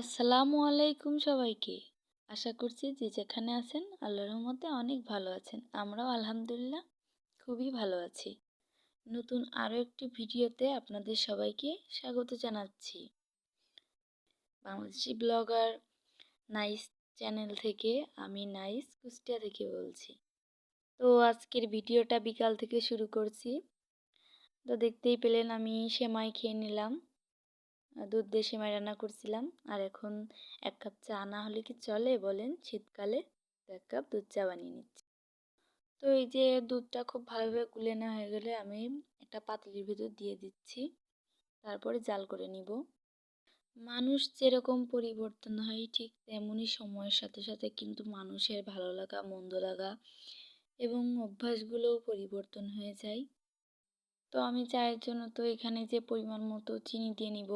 আসসালামু আলাইকুম সবাইকে। আশা করছি যে যেখানে আছেন আল্লাহর রহমতে অনেক ভালো আছেন। আমরাও আলহামদুলিল্লাহ খুবই ভালো আছি। নতুন আরও একটি ভিডিওতে আপনাদের সবাইকে স্বাগত জানাচ্ছি। বাংলাদেশি ব্লগার নাইস চ্যানেল থেকে আমি নাইস কুষ্টিয়া থেকে বলছি। তো আজকের ভিডিওটা বিকাল থেকে শুরু করছি। তো দেখতেই পেলেন আমি সেমাই খেয়ে নিলাম। দুধ দিয়ে সেমাই রান্না করছিলাম। আর এখন এক কাপ চা না হলে কি চলে বলেন? শীতকালে এক কাপ দুধ চা বানিয়ে নিচ্ছি। তো এই যে দুধটা খুব ভালোভাবে গুলে নেওয়া হয়ে গেলে আমি একটা পাতলির ভিতর দিয়ে দিচ্ছি। তারপরে জাল করে নিব। মানুষ যেরকম পরিবর্তন হয় ঠিক তেমনই সময়ের সাথে সাথে কিন্তু মানুষের ভালো লাগা, মন্দ লাগা এবং অভ্যাসগুলোও পরিবর্তন হয়ে যায়। তো আমি চায়ের জন্য তো এখানে যে পরিমাণ মতো চিনি দিয়ে নিব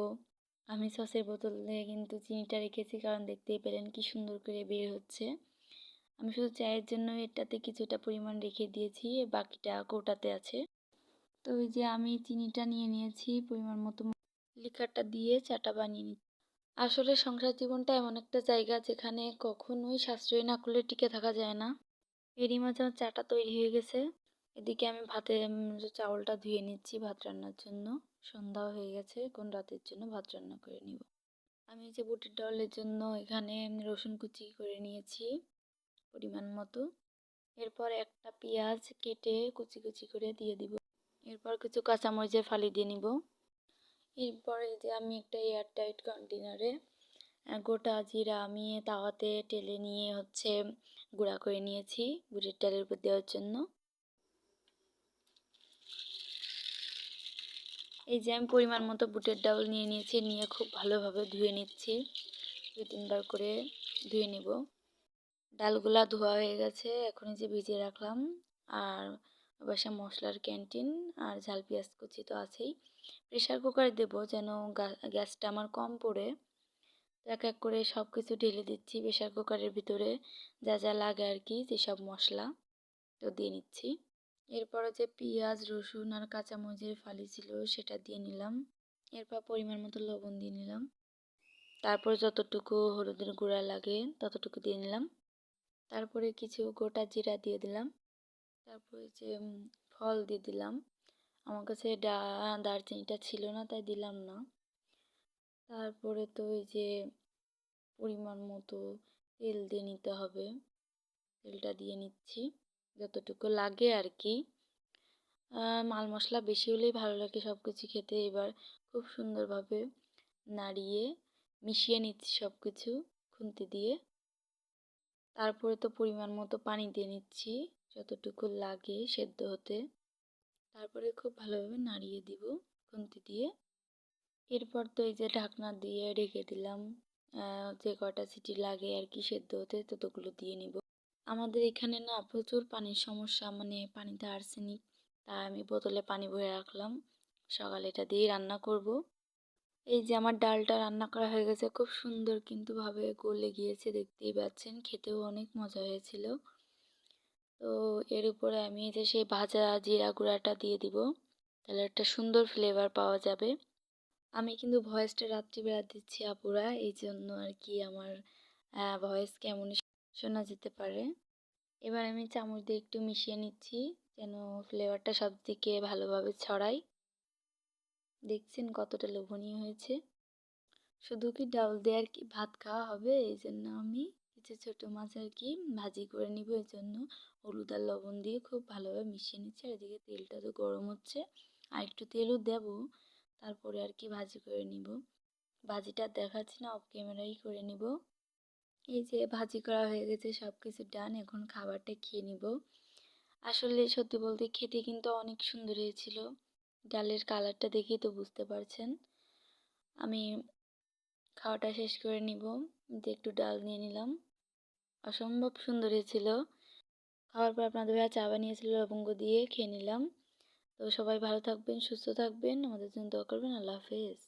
আমি সসের বোতলে কিন্তু চিনিটা রেখেছি, কারণ দেখতেই পেলেন কি সুন্দর করে বের হচ্ছে। আমি শুধু চায়ের জন্য এটাতে কিছুটা পরিমাণ রেখে দিয়েছি বাকিটা কৌটাতে আছে। তো ওই যে আমি চিনিটা নিয়ে নিয়েছি, পরিমাণ মতো লিকারটা দিয়ে চাটা বানিয়ে নিচ্ছি। আসলে সংসার জীবনটা এমন একটা জায়গা যেখানে কখনোই সাশ্রয় না করলে টিকে থাকা যায় না। এরই মাঝে আমার চাটা তৈরি হয়ে গেছে। এদিকে আমি ভাতে চাউলটা ধুয়ে নিচ্ছি ভাত রান্নার জন্য। সন্ধ্যা হয়ে গেছে কোন রাতের জন্য ভাত রান্না করে নিব। আমি যে বুটের ডালের জন্য এখানে রসুন কুচি করে নিয়েছি পরিমাণ মতো। এরপর একটা পেঁয়াজ কেটে কুচি কুচি করে দিয়ে দিব। এরপর কিছু কাঁচামরিচের ফালি দিয়ে নিব। এরপরে যে আমি একটা এয়ার টাইট কন্টেনারে গোটা জিরা আমি তাওয়াতে টেলে নিয়ে হচ্ছে গুঁড়া করে নিয়েছি বুটের ডালের উপর দেওয়ার জন্য। এই যে আমি পরিমাণ মতো বুটের ডাল নিয়ে নিয়েছি, নিয়ে খুব ভালোভাবে ধুয়ে নিচ্ছি। দুই তিনবার করে ধুয়ে নিব। ডালগুলা ধোয়া হয়ে গেছে এখন যে ভিজিয়ে রাখলাম। আর বাসা মশলার ক্যান্টিন আর ঝাল পেঁয়াজ কুচি তো আছেই। প্রেশার কুকারে দেবো যেন গ্যাসটা আমার কম পড়ে। এক এক করে সব কিছু ঢেলে দিচ্ছি প্রেশার কুকারের ভিতরে। যা যা লাগে আর কি, যেসব মশলা, তো দিয়ে নিচ্ছি। এরপরে যে পেঁয়াজ, রসুন আর কাঁচামরিচের ফালি ছিল, সেটা দিয়ে নিলাম। এরপর পরিমাণ মতো লবণ দিয়ে নিলাম। তারপর যতটুকু হলুদের গুঁড়া লাগে, ততটুকু দিয়ে নিলাম। তারপরে কিছু গোটা জিরা দিয়ে দিলাম। তারপরে যে ফল দিয়ে দিলাম। আমার কাছে ডা, দারচিনিটা ছিল না, তাই দিলাম না। তারপরে তো ওই যে, পরিমাণ মতো তেল দিয়ে নিতে হবে। তেলটা দিয়ে নিচ্ছি। যতটুকু লাগে আর কি মাল মশলা বেশি হলেই ভালো লাগে সব কিছু খেতে। এবার খুব সুন্দরভাবে নাড়িয়ে মিশিয়ে নিচ্ছি সব কিছু খুন্তি দিয়ে। তারপরে তো পরিমাণ মতো পানি দিয়ে নিচ্ছি, যতটুকু লাগে সেদ্ধ হতে। তারপরে খুব ভালোভাবে নাড়িয়ে দিব খুন্তি দিয়ে। এরপর তো এই যে ঢাকনা দিয়ে রেখে দিলাম যে কটা সিটি লাগে আর কি সেদ্ধ হতে, ততগুলো দিয়ে নিব। আমাদের এখানে না প্রচুর পানির সমস্যা মানে পানিতে আর্সেনিক। তাই আমি বোতলে পানি ভরে রাখলাম। সকালে এটা দিয়েই রান্না করব। এই যে আমার ডালটা রান্না করা হয়ে গেছে, খুব সুন্দর কিন্তু ভাবে গলে গিয়েছে, দেখতেই পাচ্ছেন। খেতেও অনেক মজা হয়েছিল। তো এর উপরে আমি যে সেই ভাজা জিরা গুঁড়াটা দিয়ে দিব। তাহলে একটা সুন্দর ফ্লেভার পাওয়া যাবে। আমি কিন্তু ভয়েসটা রাত্রিবেলা দিচ্ছি আপুরা এই জন্য আর কি আমার ভয়েস কেমন শোনা যেতে পারে। এবার আমি চামচ দিয়ে একটু মিশিয়ে নিচ্ছি যেন ফ্লেভারটা সব দিকে ভালোভাবে ছড়ায়। দেখছেন কতটা লোভনীয় হয়েছে। শুধু কি ডাউল দিয়ে আর কি ভাত খাওয়া হবে? এই জন্য আমি কিছু ছোটো মাছ আর কি ভাজি করে নিব। এই জন্য হলুদ আর লবণ দিয়ে খুব ভালোভাবে মিশিয়ে নিচ্ছি। আর এদিকে তেলটা তো গরম হচ্ছে। আর একটু তেলও দেব, তারপরে আর কি ভাজি করে নিব। ভাজিটা দেখাচ্ছি না অফ ক্যামেরাই করে নিব। এই যে ভাজি করা হয়ে গেছে সব কিছু ডান এখন খাবারটা খেয়ে নিব। আসলে সত্যি বলতে খেতে কিন্তু অনেক সুন্দর হয়েছিল। ডালের কালারটা দেখেই তো বুঝতে পারছেন। আমি খাওয়াটা শেষ করে নিব, যে একটু ডাল নিয়ে নিলাম। অসম্ভব সুন্দর হয়েছিল। খাওয়ার পর আপনাদের ভাইয়া চা বানিয়েছিল, লবঙ্গ দিয়ে খেয়ে নিলাম। তো সবাই ভালো থাকবেন, সুস্থ থাকবেন। আমাদের জন্য দোয়া করবেন, আল্লাহ হাফেজ।